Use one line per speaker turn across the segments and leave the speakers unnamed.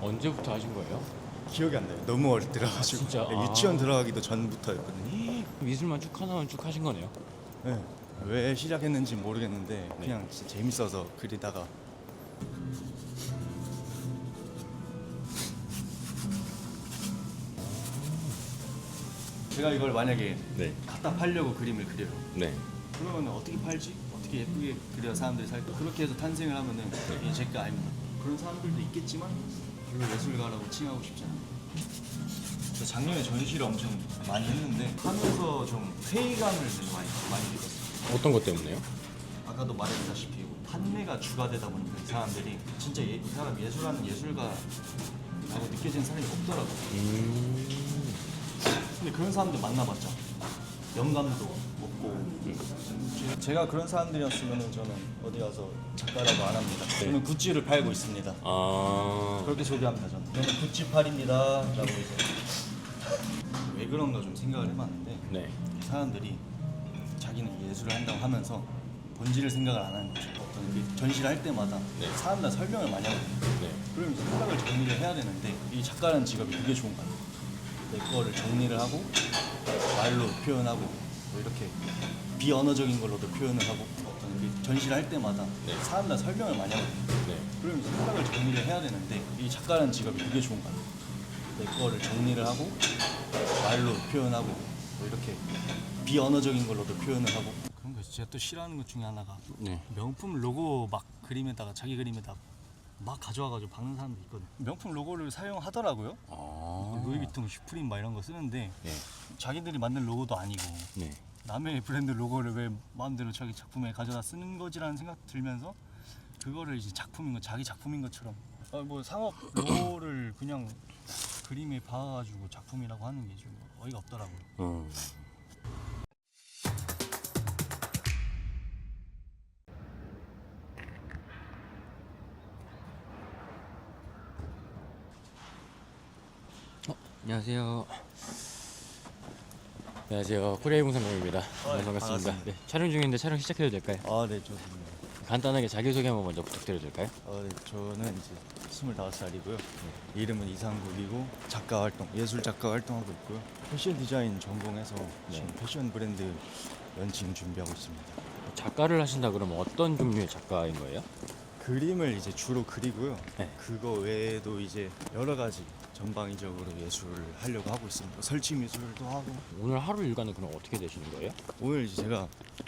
언제부터 하신 거예요?
기억이 안 나요. 너무 어릴 때라가지고
진짜?
네,
아.
유치원 들어가기도 전부터였거든요.
미술만 쭉 하나만 쭉 하신 거네요.
네. 왜 시작했는지 모르겠는데 그냥 진짜 재밌어서 그리다가 제가 이걸 만약에
네.
갖다 팔려고 그림을 그려요.
네.
그러면 어떻게 팔지? 어떻게 예쁘게 그려야 사람들이 살까? 그렇게 해서 탄생을 하면은 이게 제게 아닙니다. 그런 사람들도 있겠지만 별로 예술가라고 칭하고 싶지 않아요. 저 작년에 전시를 엄청 많이 했는데 하면서 좀 회의감을 되게 많이 많이 느꼈어요.
어떤 것 때문에요?
아까도 말했다시피 판매가 주가 되다 보니까 이 사람들이 진짜 예, 이 사람 예술하는 예술가라고 느껴지는 사람이 없더라고요.
음.
근데 그런 사람들 만나봤자 영감도 없고 제가 그런 사람들이었으면 저는 어디 가서 작가라고 안 합니다. 저는 굿즈를 팔고 있습니다.
아.
그렇게 소개합니다 저는. 저는 굿즈팔입니다라고 이제 왜 그런가 좀 생각을 해봤는데
네.
이 사람들이 자기는 예술을 한다고 하면서 본질을 생각을 안 하는 거죠. 어떤 게 전시를 할 때마다
네.
사람들 설명을 많이 하거든요.
네.
그럼 이제 생각을 정리를 해야 되는데 이 작가라는 직업이 그게 좋은 거 같아요. 내 거를 정리를 하고 말로 표현하고 뭐 이렇게 비언어적인 걸로도 표현을 하고 어떤 게 전시를 할 때마다
네.
사람들 설명을 많이 하거든요.
네.
이제 생각을 정리를 해야 되는데 이 작가라는 직업이 그게 좋은 거 같아요. 내 거를 정리를 하고 말로 표현하고 뭐 이렇게 비언어적인 걸로도 표현을 하고 그런 거 제가 또 싫어하는 것 중에 하나가
네.
명품 로고 막 그림에다가 자기 그림에다가 막 가져와가지고 박는 사람도 있거든. 명품 로고를 사용하더라고요.
아.
루이비통, 슈프림 막 이런 거 쓰는데
네.
자기들이 만든 로고도 아니고
네.
남의 브랜드 로고를 왜 마음대로 자기 작품에 가져다 쓰는 거지라는 생각 들면서 그거를 이제 작품인 거 자기 작품인 것처럼 아, 뭐 상업 로고를 그냥 그림에 박아가지고 작품이라고 하는 게 좀 어이가 없더라고요.
음. 어, 안녕하세요. 안녕하세요. 코리아 공상공입니다.
네,
반갑습니다.
반갑습니다.
네, 촬영 중인데 촬영 시작해도 될까요?
아, 네, 좋습니다.
간단하게 자기소개 한번 먼저 부탁드려도 될까요?
아, 네, 저는 이제 25살이고요. 이름은 이상국이고 작가 활동, 예술 작가 활동하고 있고요. 패션 디자인 전공해서 지금 패션 브랜드 런칭 준비하고 있습니다.
작가를 하신다 그러면 어떤 종류의 작가인 거예요?
그림을 이제 주로 그리고요.
네.
그거 외에도 이제 여러 가지 전방위적으로 예술을 하려고 하고 있습니다. 설치 미술도 하고
오늘 하루 일과는 그럼 어떻게 되시는 거예요?
오늘 이제 제가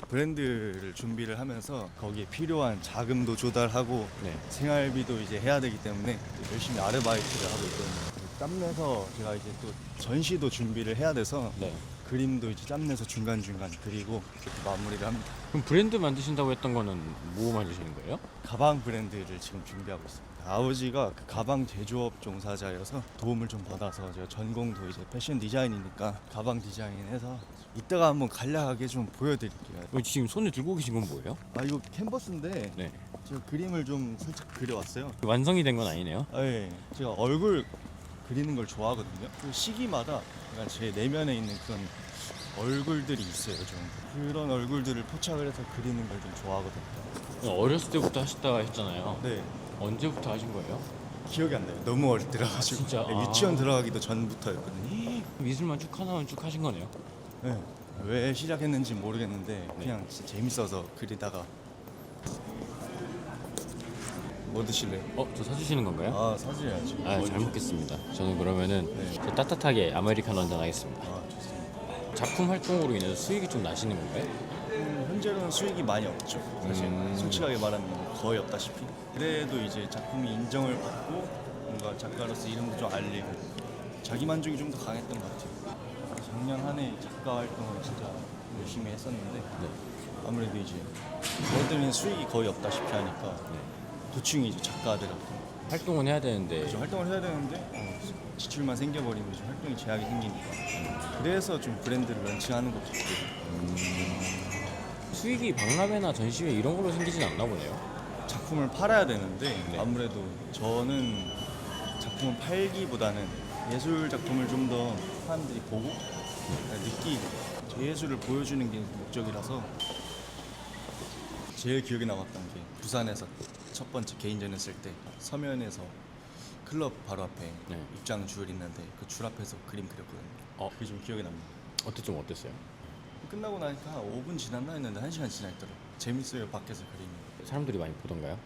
브랜드를 준비를 하면서 거기에 필요한 자금도 조달하고
네.
생활비도 이제 해야 되기 때문에 열심히 아르바이트를 하고 있거든요. 땀내서 제가 이제 또 전시도 준비를 해야 돼서
네.
그림도 이제 짬내서 중간중간 그리고 이렇게 마무리를 합니다.
그럼 브랜드 만드신다고 했던 거는 뭐 만드시는 거예요?
가방 브랜드를 지금 준비하고 있습니다. 아버지가 그 가방 제조업 종사자여서 도움을 좀 받아서 제가 전공도 이제 패션 디자인이니까 가방 디자인해서 이따가 한번 간략하게 좀 보여드릴게요.
어, 지금 손에 들고 계신 건 뭐예요?
아 이거 캔버스인데
네.
제가 그림을 좀 살짝 그려왔어요.
완성이 된 건 아니네요.
아, 예. 제가 얼굴 그리는 걸 좋아하거든요. 그 시기마다 약간 제 내면에 있는 그런 얼굴들이 있어요. 좀 그런 얼굴들을 포착을 해서 그리는 걸 좀 좋아하거든요.
어렸을 때부터 하셨다고 했잖아요.
네.
언제부터 하신 거예요?
기억이 안 나요. 너무 어릴 때라가지고
진짜?
네,
아.
유치원 들어가기도 전부터였거든요.
미술만 쭉 하나만 쭉 하신 거네요.
네. 왜 시작했는지 모르겠는데 그냥 진짜 재밌어서 그리다가 뭐 드실래요?
어, 저 사주시는 건가요?
아 사주셔야죠.
아, 잘 먹겠습니다. 저는 그러면은
네.
저 따뜻하게 아메리카노 한잔 하겠습니다.
아 좋습니다.
작품 활동으로 인해서 수익이 좀 나시는 건가요?
음, 현재로는 수익이 많이 없죠. 사실
음.
솔직하게 말하면 거의 없다시피. 그래도 이제 작품이 인정을 받고 뭔가 작가로서 이름도 좀 알리고 자기 만족이 좀 더 강했던 것 같아요. 작년 한 해 작가 활동을 진짜 열심히 했었는데
네.
아무래도 이제 그것 때문에 수익이 거의 없다시피 하니까
네.
도충이 이제 작가들한테
활동은 해야 되는데
그래서 활동을 해야 되는데 어, 지출만 생겨버리면 좀 활동이 제약이 생기니까 그래서 좀 브랜드를 런칭하는 것 같고
수익이 박람회나 전시회 이런 걸로 생기진 않나 보네요.
작품을 팔아야 되는데
네.
아무래도 저는 작품을 팔기보다는 예술 작품을 좀 더 사람들이 보고 느끼고 제 예술을 보여주는 게 목적이라서 제일 기억에 남았던 게 부산에서 첫 번째 개인전 했을 때 서면에서 클럽 바로 앞에
네.
입장 줄 있는데 그 줄 앞에서 그림 그렸거든요.
어.
그게 좀 기억에 납니다.
어때 좀 어땠어요?
끝나고 나니까 한 5분 지났나 했는데 1시간 지나 있더라고요. 재밌어요 밖에서 그림이.
사람들이 많이 보던가요?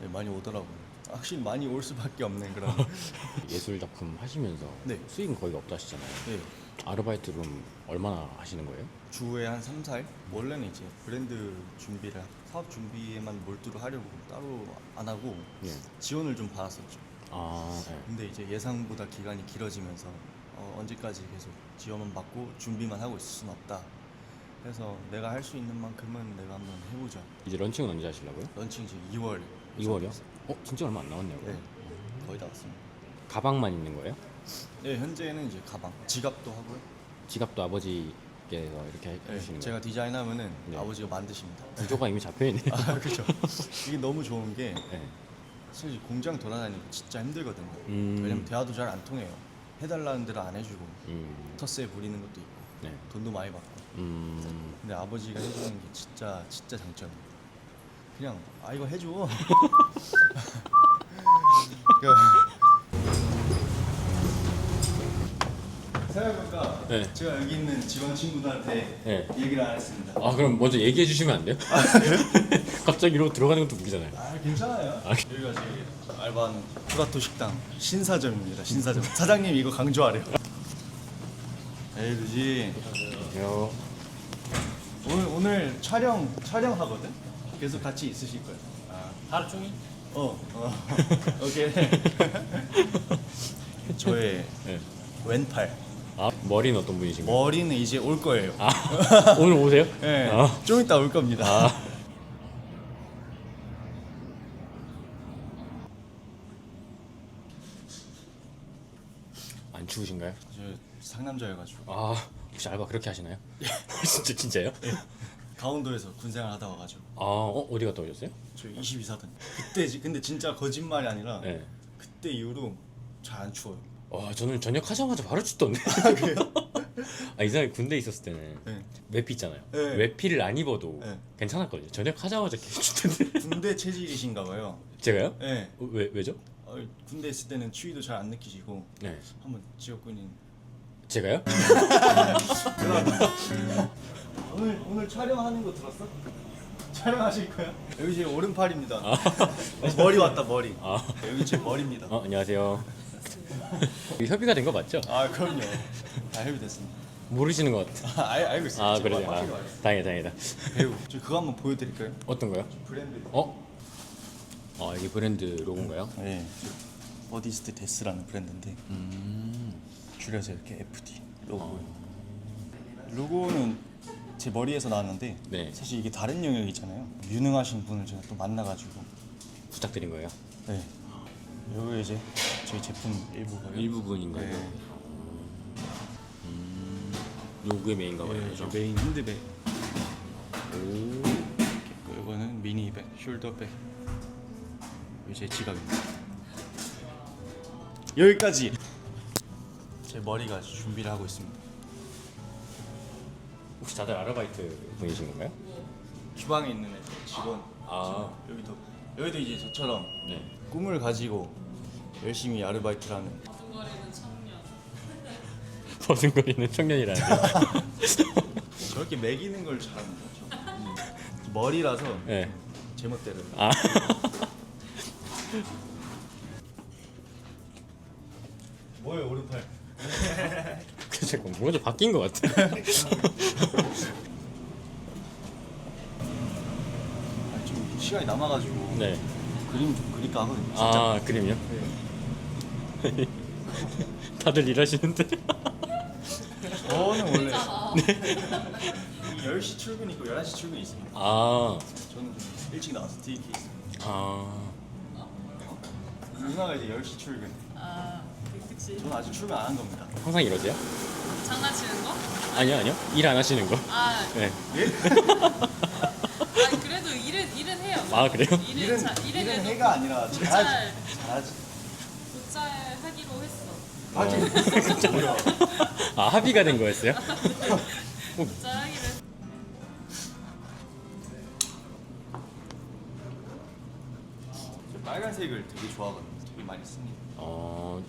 네, 많이 오더라고요. 확실히 많이 올 수밖에 없는 그런.
예술 작품 하시면서
네.
수익은 거의 없다 하시잖아요.
네.
아르바이트 그럼 얼마나 하시는 거예요?
주에 한 3, 4일? 원래는 이제 브랜드 준비를 사업 준비에만 몰두를 하려고 따로 안 하고
네.
지원을 좀 받았었죠.
아, 네.
근데 이제 예상보다 기간이 길어지면서 어, 언제까지 계속 지원만 받고 준비만 하고 있을 수는 없다. 그래서 내가 할 수 있는 만큼은 내가 한번 해보자.
이제 런칭은 언제 하시려고요?
런칭 지금 2월.
2월이요? 어, 진짜 얼마 안 남았네요.
네, 거의 다 왔습니다.
가방만 있는 거예요?
네, 현재는 이제 가방, 지갑도 하고요.
지갑도 아버지께서 이렇게
네,
해주시는
제가
거예요?
디자인하면은
네.
아버지가 만드십니다.
구조가 이미 잡혀 있네요.
아, 그렇죠. 이게 너무 좋은 게
네.
사실 공장 돌아다니는 거 진짜 힘들거든요.
음.
왜냐면 대화도 잘 안 통해요. 해달라는 대로 안 해주고
음,
텃세 부리는 것도 있고
네.
돈도 많이 받고.
음,
근데 아버지가 해주는 게 진짜 진짜 장점이에요. 그냥 아 이거 해줘. 생각해보니까
네.
제가 여기 있는 직원 친구들한테
네.
얘기를 안 했습니다.
아 그럼 먼저 얘기해 주시면 안 돼요? 갑자기 이러고 들어가는 것도 웃기잖아요.
아 괜찮아요.
아,
여기가 지금 알바하는 프라토 식당 신사점입니다. 신사점. 사장님 이거 강조하래요. 에이 루지
안녕.
오늘 오늘 촬영 촬영하거든. 계속 같이 있으실 거예요. 아,
하루 종일?
어, 어. 오케이. 저의
네.
왼팔.
아 머리는 어떤 분이신가요?
머리는 이제 올 거예요.
아 오늘 오세요?
네,
아,
좀 이따 올 겁니다.
아. 안 추우신가요?
저 상남자여가지고
아 혹시 알바 그렇게 하시나요? 진짜 진짜요?
강원도에서 군생활 하다 와가지고
아 어, 어디 갔다 오셨어요?
저 22사단. 그때 지. 근데 진짜 거짓말이 아니라
네.
그때 이후로 잘 안 추워요.
와 저는 전역 하자마자 바로 춥던데. 아 이상하게 군대 에 있었을 때는
네.
외피 있잖아요.
네.
외피를 안 입어도
네.
괜찮았거든요. 전역 하자마자 계속 춥던데.
군대 체질이신가 봐요.
제가요?
네.
어, 왜 왜죠?
어, 군대 있을 때는 추위도 잘 안 느끼시고
네.
한번 지역군인
제가요?
오늘 오늘 촬영하는 거 들었어? 촬영하실 거야? 여기 제 오른팔입니다. 어, 머리 왔다 머리.
아.
여기 제 머리입니다.
어 안녕하세요. 이거 협의가 된 거 맞죠?
아 그럼요. 다 협의됐습니다.
모르시는 것 같아.
아, 알, 알고 있어요.
아 그래요.
막
아. 다행이다 다행이다.
배우. 저 그거 한번 보여드릴까요?
어떤 거요?
브랜드.
어? 아 이게 브랜드 로고인가요?
네. 버디스트 데스라는 브랜드인데
음.
줄여서 이렇게 FD 로고. 로고는 제 머리에서 나왔는데
네.
사실 이게 다른 영역이잖아요. 유능하신 분을 제가 또 만나가지고
부탁드린 거예요.
네. 여기 이제 저희 제품 일부고요.
일부분인가요?
네.
음. 요게 메인가 봐요.
네,
그죠?
메인 핸드백.
오.
그 이거는 미니백, 숄더백. 이게 제 지갑입니다. 여기까지. 제 머리가 아주 준비를 하고 있습니다.
혹시 다들 아르바이트 분이신 건가요?
주방에 있는 애들, 직원.
아.
여기도 여기도 이제 저처럼
네.
꿈을 가지고 열심히 아르바이트를 하는.
버둥거리는 청년이라는.
저렇게 매기는 걸 잘합니다. 저. 음. 머리라서
네.
제멋대로.
아.
뭐예요 오른팔?
그 잠깐 뭔가 좀 바뀐 것 같아.
아, 좀 시간이 남아가지고
네.
그림 좀 그릴까 하거든요. 진짜.
아 그림요?
네.
다들 일하시는데.
저는 원래 10시 출근 있고 11시 출근 있습니다.
아.
저는 좀 일찍 나와서 DK.
아.
누나가 이제 10시 출근.
아, 그치.
저는 아직 출근 안 한 겁니다.
항상 이러세요?
장난치는 거?
아니요 아니요. 일 안 하시는 거.
아,
네.
아니 그래도 일은 일은 해요.
아 그래요?
일은
일은,
자, 일은
일은
해도
해가 아니라
도잘
잘하지. 잘하지.
도잘 하기로 했어.
하긴
아 합의가 된 거였어요?
도잘 하기로 했어.
빨간색을 되게 좋아하거든요. 되게 많이 씁니다.
어.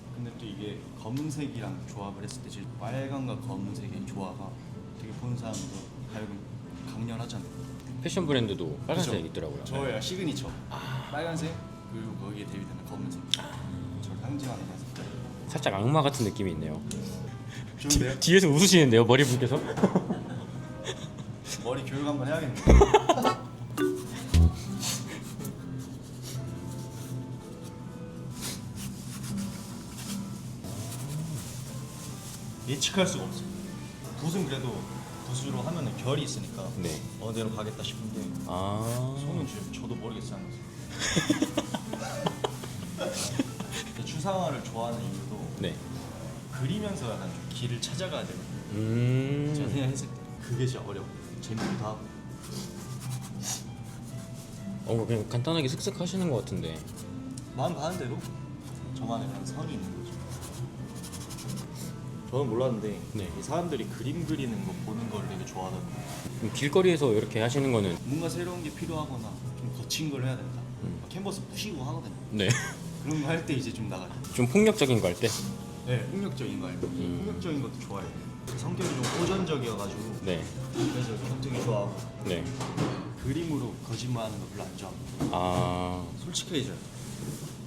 검은색이랑 조합을 했을 때 지금 빨간과 검은색의 조화가 되게 보는 사람도 하여금 강렬하잖아요.
패션 브랜드도 빨간색
그죠?
있더라고요.
저의 시그니처 빨간색 그리고 거기에 대비되는 검은색 저를 상징하는 색깔
살짝 악마 같은 느낌이 있네요.
좋은데요?
뒤에서 웃으시는데요, 머리 분께서?
머리 교육 한번 해야겠네요 예측할 수가 없어요 붓은 그래도 붓으로 하면은 결이 있으니까
네.
어디로 가겠다 싶은데
아.
손은 지금 저도 모르겠어요 하면서 근데 추상화를 좋아하는 이유도
네.
그리면서 약간 좀 길을 찾아가야 되거든요
음.
제가 생각했을 때 그게 진짜 어려워 재밌기도 하고
어, 그냥 간단하게 슥슥 하시는 것 같은데.
마음 가는 대로 저만의 그런 선이 있는 거죠 저는 몰랐는데
네.
이 사람들이 그림 그리는 거 보는 걸 되게 좋아하더라고요
그럼 길거리에서 이렇게 하시는 거는
뭔가 새로운 게 필요하거나 좀 거친 걸 해야 된다
음.
캔버스 부시고 하거든요
네.
그런 거 할 때 이제 좀 나가죠
좀 폭력적인 거 할 때?
네 폭력적인 거 알고
음.
폭력적인 것도 좋아해요 성격이 좀 호전적이어가지고
네.
그래서 격투기 좋아하고
네.
그림으로 거짓말하는 거 별로 안 좋아하고
아.
솔직해져요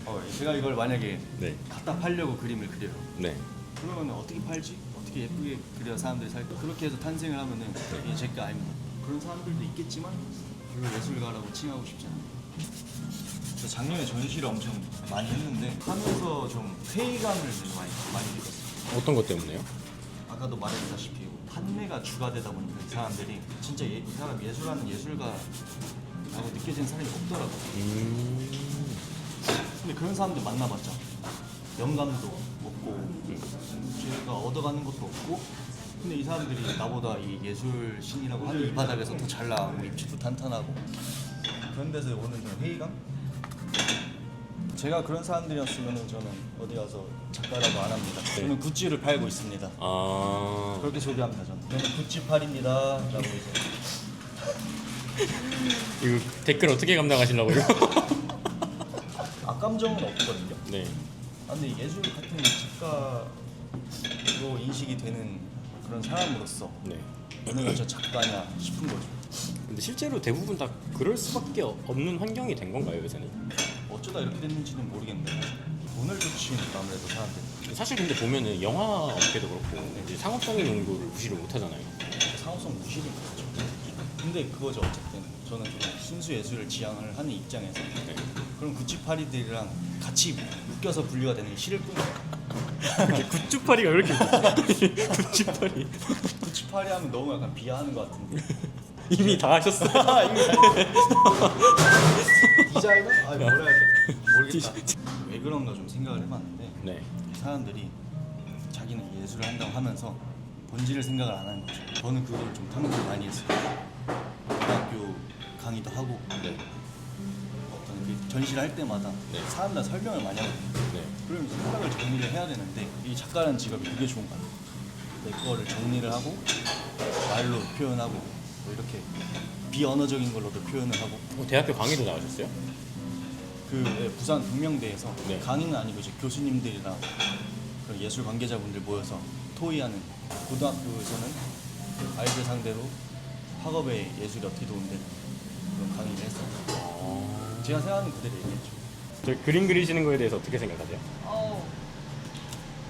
어, 제가 이걸 만약에
네.
갖다 팔려고 그림을 그려요
네.
그러면 어떻게 팔지? 어떻게 예쁘게 그려야 사람들이 살까? 그렇게 해서 탄생을 하면은 이게 제게 아닙니다 그런 사람들도 있겠지만 별로 예술가라고 칭하고 싶지 않아요 저 작년에 전시를 엄청 많이 했는데 하면서 좀 회의감을 많이, 많이 느꼈어요
어떤 것 때문에요?
아까도 말했다시피 판매가 주가 되다 보니까 이 사람들이 진짜 예, 이 사람 예술하는 예술가라고 느껴지는 사람이 없더라고요
음.
근데 그런 사람들 만나봤자 영감도 없고 제가 얻어가는 것도 없고 근데 이 사람들이 나보다 이 예술 신이라고 하는 이 바닥에서 더 잘 나가고 입지도 탄탄하고 그런 데서 오는 좀 회의감? 제가 그런 사람들이었으면 저는 어디 가서 작가라고 안 합니다 저는 굿즈를 팔고 있습니다
아.
그렇게 소개합니다 저는 저는 굿즈팔입니다 라고 이제
이거 댓글 어떻게 감당하시려고요?
악감정은 없거든요
네.
아, 근데 예술 같은 작가 로 인식이 되는 그런 사람으로서
네.
어느 날저 작가냐 싶은 거죠.
근데 실제로 대부분 다 그럴 수밖에 없는 환경이 된 건가요, 요새는?
어쩌다 이렇게 됐는지는 모르겠는데 돈을 쫓으니까 아무래도 사람들이
사실 근데 보면은 영화 업계도 그렇고 이제 상업적인 용도를 무시를 못 하잖아요.
상업성 무시를 못하죠. 근데 그거죠 어쨌든 저는 좀 순수 예술을 지향을 하는 입장에서
네.
그런 구찌파리들이랑 같이 묶여서 분류가 되는 게 싫을 뿐이에요.
굿즈파리가 왜 이렇게 굿즈파리
구찌파리 하면 너무 약간 비하하는 것 같은데.
이미 다 하셨어요.
아, 이미 디자이너? 아 뭐라 해야 돼? 모르겠다. 왜 그런가 좀 생각을 해봤는데
네.
사람들이 자기는 예술을 한다고 하면서 본질을 생각을 안 하는 거죠. 저는 그걸 좀 탐구를 많이 했어요. 대학교 강의도 하고
네.
어떤 그 전시를 할 때마다
네.
사람들 설명을 많이 하거든요.
네.
그러면 이제 생각을 정리를 해야 되는데 이 작가라는 직업이 그게 좋은 거야. 내 거를 정리를 하고 말로 표현하고 뭐 이렇게 비언어적인 걸로도 표현을 하고
어, 대학교 강의도 나가셨어요?
그 네, 부산 북명대에서
네.
강의는 아니고 이제 교수님들이랑 그런 예술 관계자분들 모여서 토의하는 고등학교에서는 아이들 상대로 학업에 예술이 어떻게 도움되는 그런 강의를 했어요.
아...
제가 생각하는 그대로 얘기했죠.
저 그림 그리시는 거에 대해서 어떻게 생각하세요?
어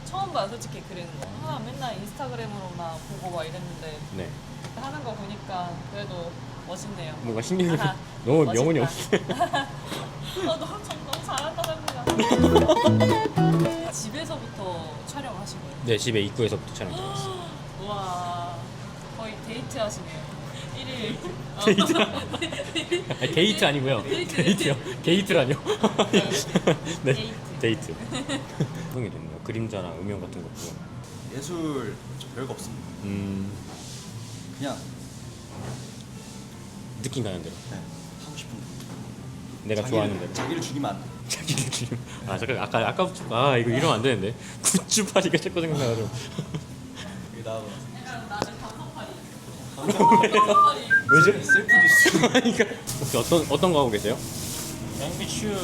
처음 봐요 솔직히 그리는 거. 아 맨날 인스타그램으로만 보고 막 이랬는데
네.
하는 거 보니까 그래도 멋있네요.
뭔가 신경이
아하,
너무
멋있다.
명언이 없어요.
어, 너무 참 너무 잘한다 생각. 집에서부터 촬영하신 거예요?
네, 집에 입구에서부터 촬영 들어갔어요.
와 거의 데이트 하시네요. 1일
데이트? 아니, 데이트 아니고요.
데이트.
데이트요. 게이트라뇨. 네,
데이트.
흥이 됐네요. 그림자나 음영 같은 것도.
예술 저 별거 없습니다.
음,
그냥
느낌 가는 대로.
네, 하고 싶은 거.
내가
자기를-
좋아하는 대로.
자기를 죽이면 안 돼.
자기를 지금. 아 잠깐 아까 아까 아 이거 이러면 안 되는데. 굿즈파리가 자꾸 생각나가지고.
여기 나와봐.
왜죠?
셀프 디스.
그러니까 혹시 어떤 어떤 거 하고 계세요?
양비춘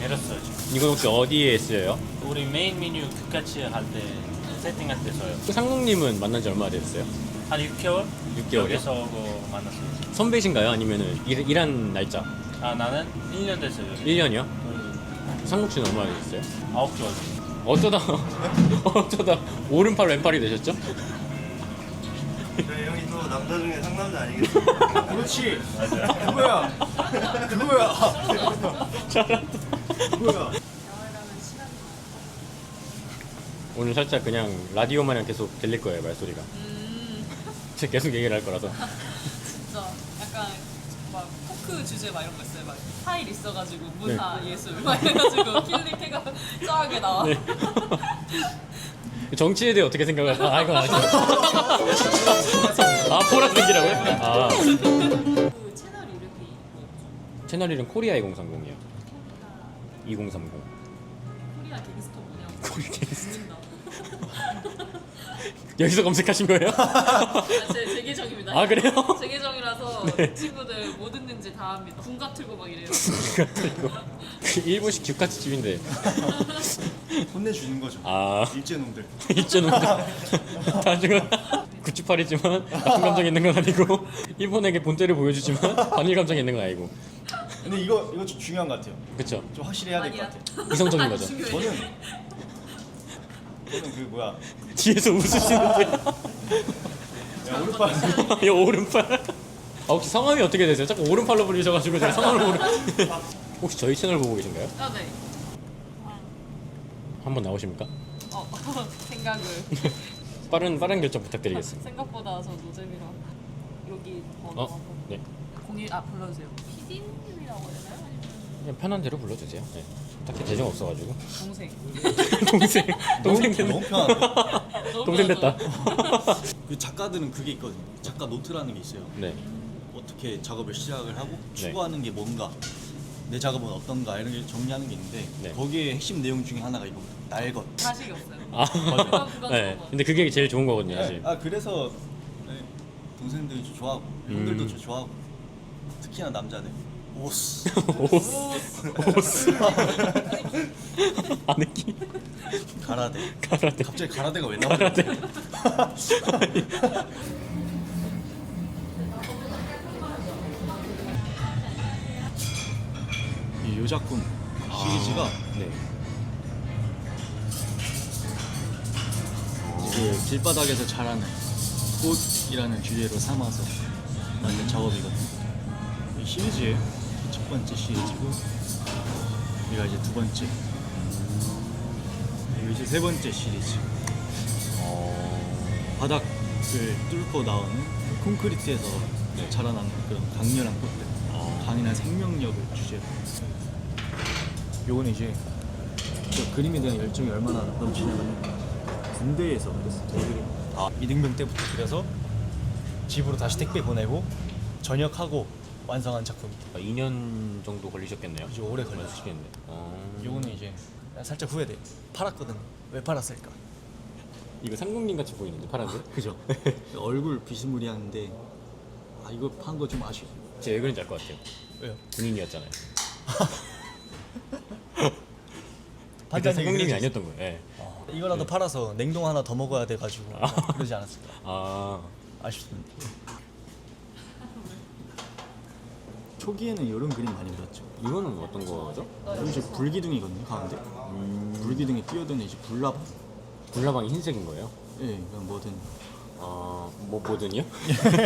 내렸어요 지금.
이건 혹시 어디에 쓰여요?
우리 메인 메뉴 끝까지 할 때 세팅할 때 써요.
그 상국님은 만난 지 얼마나 됐어요?
한 6개월?
6개월이요?
여기서 그 만났어요.
선배신가요? 아니면은 일, 일한 날짜?
아 나는 1년 됐어요.
1년이요? 상국 씨는 얼마나 됐어요?
9개월.
어쩌다 어쩌다 오른팔 왼팔이 되셨죠?
저희 형이 또 남자 중에 상남자 아니겠습니까?
그렇지. 그거야. 그거야. 그거야.
오늘 살짝 그냥 라디오 마냥 계속 들릴 거예요 말소리가. 제가 계속 얘기를 할 거라서.
진짜 약간 막 토크 주제 막 이런 거 있어요. 막 파일 있어가지고 문화 예술 막 이래가지고 킬릭해가 쫙게 나와.
네. 정치에 대해 어떻게 생각하세요? 아 이건 아니죠. 아 보라색이라고요? 아
그 채널 이름이 뭐였죠?
채널 이름 코리아 2030이요. 2030.
코리아 갱스터 뭐냐고.
코리아.
죽는다.
여기서 검색하신 거예요?
아, 제, 제 계정입니다.
아, 그래요?
제 계정이라서
네.
친구들 뭐 듣는지 다 합니다. 군가 틀고 막 이래요.
그 일본식 규카츠 집인데.
혼내주는 거죠.
아
일제놈들.
있잖아. 나중은 구찌팔이지만 나쁜 감정이 있는 건 아니고 일본에게 본때를 보여주지만 반일 감정이 있는 건 아니고.
근데 이거 이거 좀 중요한 것 같아요.
그렇죠.
좀 확실히 해야 될 것
아니야.
같아요.
이성적인 거죠.
중요해.
저는 저는 그 뭐야
뒤에서 웃으시는 분.
야, 오른팔
이 오른팔. 아 혹시 성함이 어떻게 되세요? 자꾸 오른팔로 불리셔가지고 제가 성함을 모르. 혹시 저희 채널 보고 계신가요?
아 네.
한번 나오십니까?
어 생각을
빠른 빠른 결정 부탁드리겠습니다.
생각보다 저 노잼이라 여기 번호
어? 네.
01, 아 불러주세요. PD님이라고 해야 되나요? 아니면
그냥 편한 대로 불러주세요. 네. 딱히 대정 없어가지고.
동생.
동생 동생
너무
됐네.
너무
동생 됐다.
그 작가들은 그게 있거든요. 작가 노트라는 게 있어요.
네.
어떻게 작업을 시작을 하고
네.
추구하는 게 뭔가 내 작업은 어떤가 이런 게 정리하는 게 있는데
네.
거기에 핵심 내용 중에 하나가 이거 날 것.
자식이 없어요.
아
그건
네. 근데 그게 제일 좋은 거거든요, 사실.
아 그래서 네, 동생들이 저 좋아하고
음.
형들도 저 좋아하고 특히나 남자들 오스.
오스. 오스. 아느끼
가라데.
가라데.
갑자기 가라데가 왜 나오냐?
가라데.
이 요 작품 시리즈가
네.
이게 길바닥에서 자라는 꽃이라는 주제로 삼아서 만든 작업이거든요. 이 시리즈의 첫 번째 시리즈고 여기가 이제 두 번째. 그리고 이제 세 번째 시리즈.
어...
바닥을 뚫고 나오는 그 콘크리트에서
네.
자라나는 그런 강렬한 꽃들.
어.
강인한 생명력을 주제로. 요거는 이제 저 그림에 대한 열정이 얼마나 넘치냐면 군대에서 그랬어요. 이 그림 아. 이등병 때부터 그려서 집으로 다시 택배 보내고 전역하고 완성한 작품입니다
2년 정도 걸리셨겠네요.
이제 오래.
걸리시겠네. 어...
요거는 이제 살짝 후회돼 팔았거든 왜 팔았을까
이거 상국님 같이 보이는데 파란색?
그죠 얼굴 비스무리한데 아 이거 판 거 좀 아쉬워
제가 왜 그런지 알 것 같아요.
왜요?
본인이었잖아요. 그때
반장님이
상국님이
그러지
아니었던 거예요. 예.
이거라도 팔아서 냉동 하나 더 먹어야 돼가지고 그러지 않았을까
아
아쉽습니다 초기에는 이런 그림 많이 그렸죠
이거는 어떤 거죠?
이제 불기둥이거든요 가운데 불기둥에 뛰어드는 이제 불나방
불나방이 흰색인 거예요?
예 그냥 뭐든
아, 뭐 뭐든요?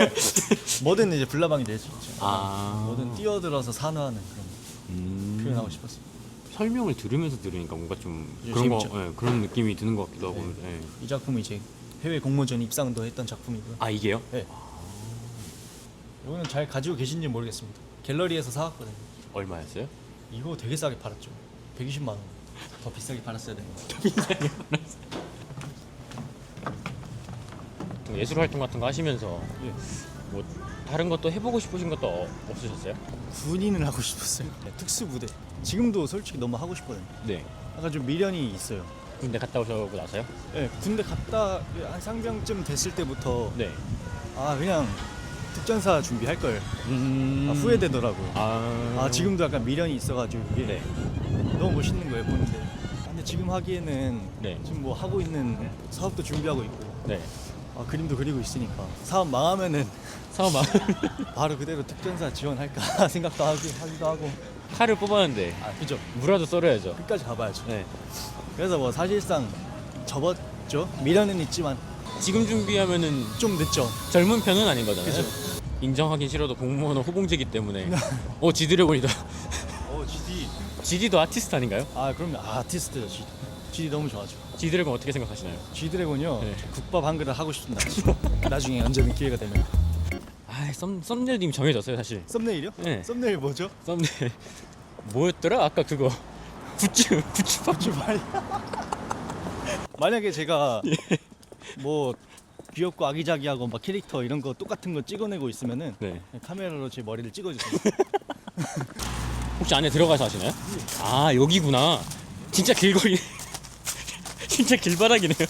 뭐든 이제 불나방이 될 수 있죠
아,
뭐든 뛰어들어서 산화하는 그런
음...
표현하고 싶었어요
설명을 들으면서 들으니까 뭔가 좀
이제
그런 거,
재밌죠.
예, 그런 느낌이 드는 것 같기도 하고.
네.
예.
이 작품은 이제 해외 공모전 입상도 했던 작품이고요
아 이게요?
네. 이거는 잘 가지고 계신지 모르겠습니다 갤러리에서 사왔거든요
얼마였어요?
이거 되게 싸게 팔았죠 120만 원. 더 비싸게 팔았어야 되는 거.
예술 활동 같은 거 하시면서
예.
뭐 다른 것도 해보고 싶으신 것도 어- 없으셨어요?
군인을 하고 싶었어요. 네, 특수부대. 지금도 솔직히 너무 하고 싶거든요.
네.
약간 좀 미련이 있어요.
군대 갔다 오셔고 나서요?
네, 군대 갔다 한 상병쯤 됐을 때부터
네.
아 그냥 특전사 준비할 걸
음...
아, 후회되더라고요.
아,
아 지금도 약간 미련이 있어가지고 이게
네.
너무 멋있는 거예요 보는데. 근데 지금 하기에는
네.
지금 뭐 하고 있는 사업도 준비하고 있고
네.
아, 그림도 그리고 있으니까 사업 망하면은
사업 막
바로 그대로 특전사 지원할까 생각도 하기, 하기도 하고.
칼을 뽑았는데
아 그죠.
무라도 썰어야죠.
끝까지 가봐야죠.
네.
그래서 뭐 사실상 접었죠. 미련은 있지만
지금 준비하면은
좀 늦죠.
젊은 편은 아닌 거잖아요.
그죠.
인정하긴 싫어도 공무원은 호봉제기 때문에. 어 지드래곤이다.
어 GD.
GD도 아티스트 아닌가요?
아 그럼요. 아, 아티스트죠 GD. GD 너무 좋아하죠.
지드래곤 어떻게 생각하시나요?
G드래곤요.
네.
국밥 한 그릇 하고 싶습니다. 나중에 언제든 기회가 되면.
아, 썸 썸네일 님 정해졌어요 사실.
썸네일이요?
네.
썸네일 뭐죠?
썸네일 뭐였더라? 아까 그거 굿즈 굿즈밥 좀
주말. 만약에 제가 뭐 귀엽고 아기자기하고 막 캐릭터 이런 거 똑같은 거 찍어내고 있으면은
네.
카메라로 제 머리를 찍어주세요.
혹시 안에 들어가서 하시나요? 아 여기구나. 진짜 길거리. 진짜 길바닥이네요.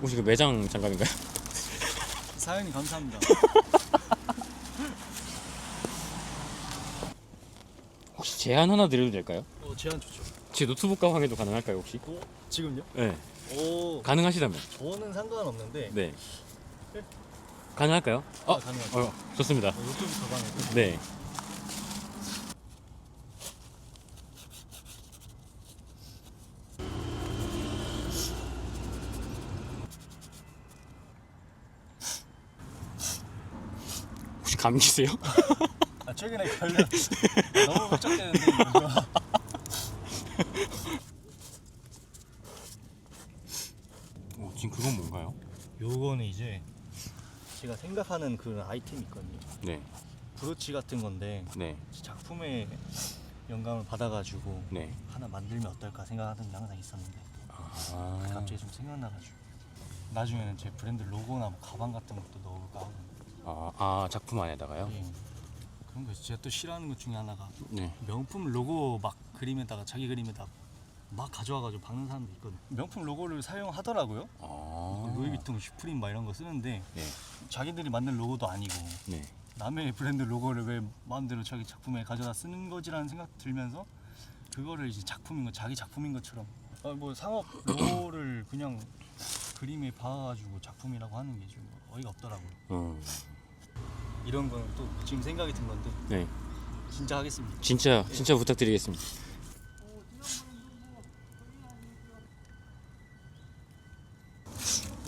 혹시 그 매장 장갑인가요?
사연이 감사합니다.
혹시 제안 하나 드려도 될까요?
어, 제안 좋죠.
제 노트북 가방에도 가능할까요 혹시?
어, 지금요?
네.
오,
가능하시다면.
저는 상관없는데
네. 가능할까요?
아,
어,
가능하죠.
어, 좋습니다.
어, 유튜브 가방에
네. 혹시 감기세요?
아, 최근에 걸려 너무 흡착되는데 이거.
어, 지금 그건 뭔가요?
요거는 이제 제가 생각하는 그 아이템이 있거든요.
네,
브로치 같은 건데
네,
작품에 영감을 받아가지고
네.
하나 만들면 어떨까 생각하던 게 항상 있었는데
아,
갑자기 좀 생각나가지고 나중에는 제 브랜드 로고나 뭐 가방 같은 것도 넣을까 하고
아, 아 작품 안에다가요?
예. 그런 거 제가 또 싫어하는 것 중에 하나가
네.
명품 로고 막 그림에다가 자기 그림에다 막 가져와가지고 박는 사람도 있거든요. 명품 로고를 사용하더라고요.
아,
루이비통, 슈프림 막 이런 거 쓰는데
네,
자기들이 만든 로고도 아니고
네.
남의 브랜드 로고를 왜 마음대로 자기 작품에 가져다 쓰는 거지라는 생각 들면서 그거를 이제 작품인 거 자기 작품인 것처럼 아, 뭐 상업 로고를 그냥 그림에 박아가지고 작품이라고 하는 게 좀 어이가 없더라고요.
음,
이런 거는 또 지금 생각이 든 건데
네.
진짜 하겠습니다.
진짜 진짜 부탁드리겠습니다.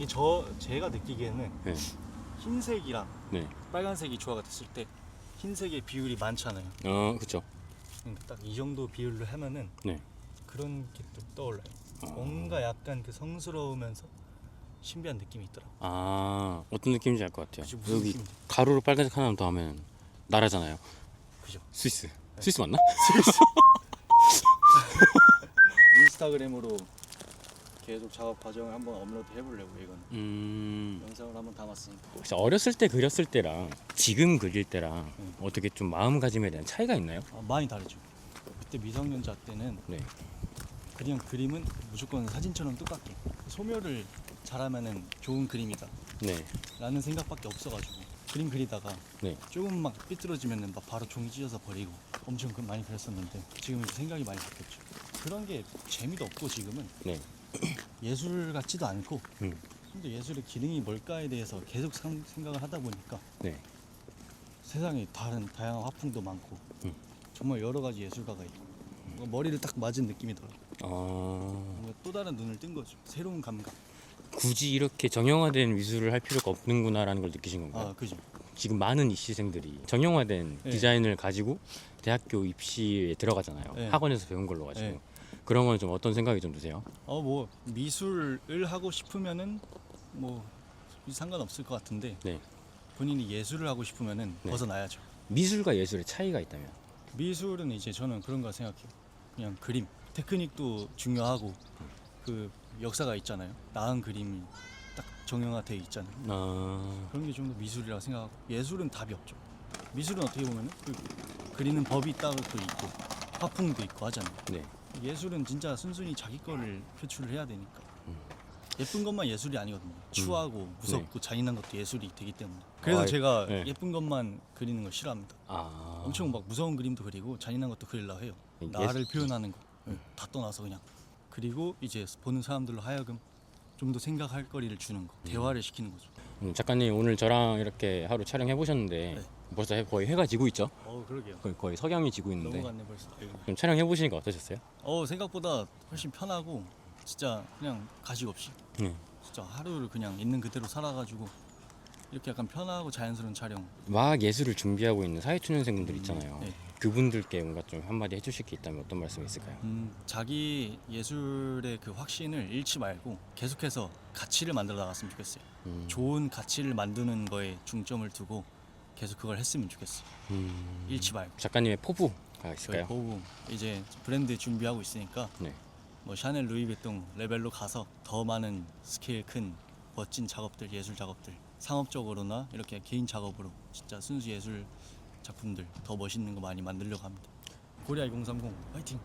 이게 저 제가 느끼기에는
네,
흰색이랑
네.
빨간색이 조화가 됐을 때 흰색의 비율이 많잖아요.
어, 그렇죠.
그러니까 딱이 정도 비율로 하면은
네.
그런 게 또 떠올라요. 뭔가 약간 그 성스러우면서 신비한 느낌이 있더라고.
아, 어떤 느낌인지 알 것 같아요.
그치, 무슨
여기
느낌인지.
가로로 빨간색 하나만 더 하면 나라잖아요.
그죠?
스위스. 스위스 맞나?
인스타그램으로 계속 작업 과정을 한번 업로드 해보려고 이건
음.
영상을 한번 담았으니까.
혹시 어렸을 때 그렸을 때랑 지금 그릴 때랑
음.
어떻게 좀 마음가짐에 대한 차이가 있나요?
아, 많이 다르죠. 그때 미성년자 때는
네.
그냥 그림은 무조건 사진처럼 똑같게 소묘를 잘하면은 좋은 그림이다.
네.
라는 생각밖에 없어가지고 그림 그리다가
네.
조금 막 삐뚤어지면은 막 바로 종이 찢어서 버리고 엄청 그- 많이 그랬었는데 지금은 이제 생각이 많이 바뀌었죠. 그런 게 재미도 없고 지금은
네.
예술 같지도 않고
음.
근데 예술의 기능이 뭘까에 대해서 계속 상- 생각을 하다 보니까
네.
세상에 다른 다양한 화풍도 많고
음.
정말 여러 가지 예술가가 있고 뭔가 머리를 딱 맞은 느낌이더라고.
아,
뭔가 또 다른 눈을 뜬 거죠. 새로운 감각.
굳이 이렇게 정형화된 미술을 할 필요가 없는구나라는 걸 느끼신 건가요?
아 그죠.
지금 많은 입시생들이 정형화된
네.
디자인을 가지고 대학교 입시에 들어가잖아요.
네.
학원에서 배운 걸로 가지고.
네.
그런 건 좀 어떤 생각이 좀 드세요?
어 뭐 미술을 하고 싶으면은 뭐 상관없을 것 같은데
네.
본인이 예술을 하고 싶으면은
네.
벗어나야죠.
미술과 예술의 차이가 있다면?
미술은 이제 저는 그런 거 생각해요. 그냥 그림, 테크닉도 중요하고 그 역사가 있잖아요. 나은 그림이 딱 정형화돼 있잖아요.
아,
그런 게 좀 더 미술이라고 생각하고 예술은 답이 없죠. 미술은 어떻게 보면은 그 그리는 법이 따로 또 있고 화풍도 있고 하잖아요.
네.
예술은 진짜 순순히 자기 거를 표출을 해야 되니까 예쁜 것만 예술이 아니거든요. 추하고 무섭고 잔인한 것도 예술이 되기 때문에.
음.
그래서
네. 아,
제가
네.
예쁜 것만 그리는 걸 싫어합니다.
아
엄청 막 무서운 그림도 그리고 잔인한 것도 그리려고 해요.
예-
나를 표현하는 거. 예, 다 떠나서 그냥. 그리고 이제 보는 사람들로 하여금 좀 더 생각할 거리를 주는 거. 대화를 시키는 거죠.
음, 작가님 오늘 저랑 이렇게 하루 촬영해 보셨는데
네.
벌써 해- 거의 해가 지고 있죠?
어, 그러게요.
거의, 거의 석양이 지고 있는데
넘어갔네 벌써.
좀 촬영해 보시니까 어떠셨어요?
어, 생각보다 훨씬 편하고 진짜 그냥 가식 없이
네.
진짜 하루를 그냥 있는 그대로 살아가지고 이렇게 약간 편하고 자연스러운 촬영.
막 예술을 준비하고 있는 사회초년생분들 있잖아요.
네.
그분들께 뭔가 좀 한마디 해주실 게 있다면 어떤 말씀이 있을까요?
음, 자기 예술의 그 확신을 잃지 말고 계속해서 가치를 만들어 나갔으면 좋겠어요.
음.
좋은 가치를 만드는 거에 중점을 두고 계속 그걸 했으면 좋겠어요.
음,
잃지 말고.
작가님의 포부가
저희
있을까요?
보고 이제 브랜드 준비하고 있으니까
네.
뭐 샤넬, 루이비통 레벨로 가서 더 많은 스케일 큰 멋진 작업들, 예술 작업들 상업적으로나 이렇게 개인 작업으로 진짜 순수 예술 작품들 더 멋있는 거 많이 만들려고 합니다. 코리아 2030 화이팅!